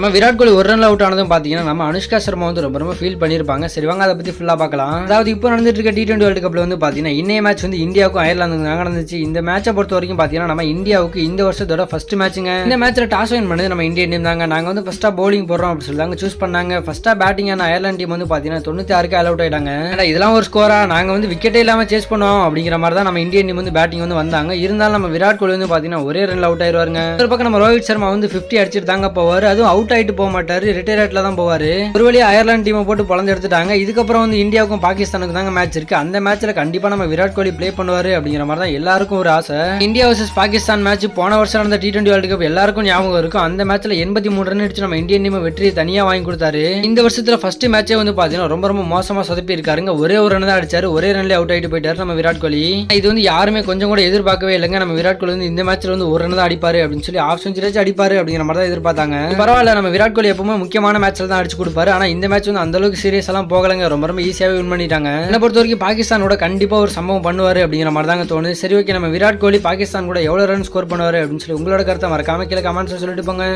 நம்ம விராட் கோலி ஒரு ரன்ல அவுட் ஆனதும் பாத்தீங்கன்னா நம்ம அனுஷ்கா சர்மா வந்து ரொம்ப ரொம்ப ஃபீல் பண்ணிருப்பாங்க. சரி வாங்க அதை பத்தி ஃபுல்லா பார்க்கலாம். அதாவது இப்போ நடந்துட்டு இருக்க டி டுவெண்டி வேர்ல்டு கப்ல வந்து பாத்தீங்கன்னா இன்னைய மேட்ச் வந்து இந்தியாவுக்கும் அயர்லாந்துக்கும் தான் நடந்துச்சு. இந்த மேட்சை பொறுத்த வரைக்கும் பாத்தீங்கன்னா நம்ம இந்தியாவுக்கு இந்த வருஷத்தோட ஃபர்ஸ்ட் மேட்சுங்க இந்த மேட்ச்ல டாஸ் வின் பண்ணது நம்ம இந்தியன் டீம் தாங்க. நாங்க வந்து ஃபர்ஸ்டா பவுலிங் போடுறோம் அப்படின்னு சொல்லி சூஸ் பண்ணாங்க. ஃபர்ஸ்டா பேட்டிங் ஆன அயர்லாந்து டீம் வந்து பாத்தீங்கன்னா தொண்ணூத்தி ஆறுக்கு ஆல் அவுட் ஆயிட்டாங்க இதெல்லாம் ஒரு ஸ்கோரா நாங்க வந்து விக்கெட்டே இல்லாம சேஸ் பண்ணுவோம் அப்படிங்கிற மாதிரி தான் நம்ம இந்தியன் டீம் வந்து பேட்டிங் வந்து வந்தாங்க. இருந்தாலும் நம்ம விராட் கோலி வந்து பாத்தீங்கன்னா ஒரே ரன்ல அவுட் ஆயிருவாருங்க. ஒரு பக்கம் நம்ம ரோஹித் சர்மா வந்து 50 அடிச்சிட்டு தாங்க போவார். அதுவும் அவுட் ஆயிட்டு போக மாட்டாரு. ரிட்டையர்ட்ல தான் போவார். ஒரு வழியாக அயர்லாந்து டீமை போட்டு பழந்து எடுத்துட்டாங்க. இதுக்கப்புறம் வந்து இந்தியாவுக்கும் பாகிஸ்தானுக்கு தாங்க மேட்ச் இருக்கு. அந்த மேட்ச்ல கண்டிப்பா நம்ம விராட் கோலி ப்ளே பண்ணுவார் அப்படிங்கிற மாதிரி தான் எல்லாருக்கும் ஒரு ஆசை. இந்தியா வர்சஸ் பாகிஸ்தான் மேட்ச் போன வருஷம் நடந்த டி டுவெண்டி வேர்ல்டு கப் எல்லாருக்கும் ஞாபகம் இருக்கும். அந்த மேட்ச்ல எண்பத்தி மூணு ரன் அடிச்சு நம்ம இந்தியன் டீம் வெற்றியை தனியாக வாங்கி கொடுத்தாரு. இந்த வருஷத்துல ஃபர்ஸ்ட் மேட்சே வந்து பாத்தீங்கன்னா ரொம்ப ரொம்ப மோசமா சொதப்பி இருக்காருங்க. ஒரே ஒரு ரன் தான் அடிச்சாரு. ஒரே ரன்ல அவுட் ஆயிட்டு போயிட்டாரு நம்ம விராட் கோலி. இது வந்து யாருமே கொஞ்சம் கூட எதிர்பார்க்கவே இல்லைங்க. நம்ம விராட் கோலி வந்து இந்த மேட்ச்ல வந்து ஒரு ரன் தான் அடிப்பாரு அப்படின்னு சொல்லி ஆஃப் செஞ்சுரியாச்சும் அடிப்பாரு அப்படிங்கிற மாதிரி தான் எதிர்பார்த்தாங்க. பரவாயில்ல நம்ம விராட் கோலி எப்பவுமே முக்கியமான மேட்ச்ல தான் அடிச்சு கொடுப்பாரு. ஆனா இந்த மேட்ச் வந்து அந்த அளவுக்கு சீரியஸ் எல்லாம் போகலங்க. ரொம்ப ரொம்ப ஈஸியாவே வின் பண்ணிட்டாங்க. என்ன பொறுத்த வரைக்கும் பாகிஸ்தானோட கண்டிப்பா ஒரு சம்பவம் பண்ணுவாரு அப்படிங்கிற மாதிரி தாங்க தோணுது. சரி ஓகே நம்ம விராட் கோலி பாகிஸ்தான் கூட எவ்வளவு ரன் ஸ்கோர் பண்ணுவாரு அப்படின்னு சொல்லி உங்களோட கருத்தை மறக்காம கீழே கமெண்ட்ஸ் சொல்லிட்டு போங்க.